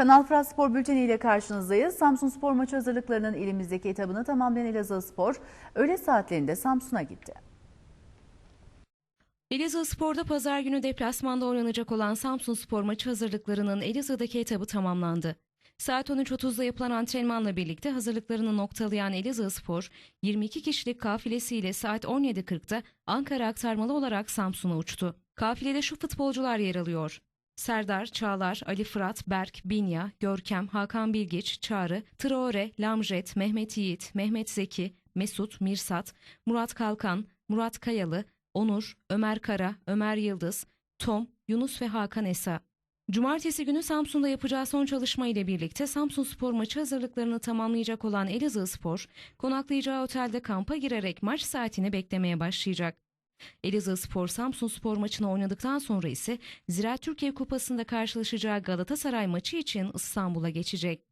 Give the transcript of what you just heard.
Kanal Fırat Spor Bülteni ile karşınızdayız. Samsun Spor maçı hazırlıklarının ilimizdeki etabını tamamlayan Elazığ Spor, öğle saatlerinde Samsun'a gitti. Elazığ Spor'da pazar günü deplasmanda oynanacak olan Samsun Spor maçı hazırlıklarının Elazığ'daki etabı tamamlandı. Saat 13.30'da yapılan antrenmanla birlikte hazırlıklarını noktalayan Elazığ Spor, 22 kişilik kafilesiyle saat 17.40'da Ankara aktarmalı olarak Samsun'a uçtu. Kafilede şu futbolcular yer alıyor. Serdar, Çağlar, Ali Fırat, Berk, Binya, Görkem, Hakan Bilgiç, Çağrı, Traore, Lamjet, Mehmet Yiğit, Mehmet Zeki, Mesut, Mirsat, Murat Kalkan, Murat Kayalı, Onur, Ömer Kara, Ömer Yıldız, Tom, Yunus ve Hakan Esa. Cumartesi günü Samsun'da yapacağı son çalışma ile birlikte Samsun Spor maçı hazırlıklarını tamamlayacak olan Elazığ Spor, konaklayacağı otelde kampa girerek maç saatini beklemeye başlayacak. Elazığ Spor Samsun Spor maçını oynadıktan sonra ise Ziraat Türkiye Kupası'nda karşılaşacağı Galatasaray maçı için İstanbul'a geçecek.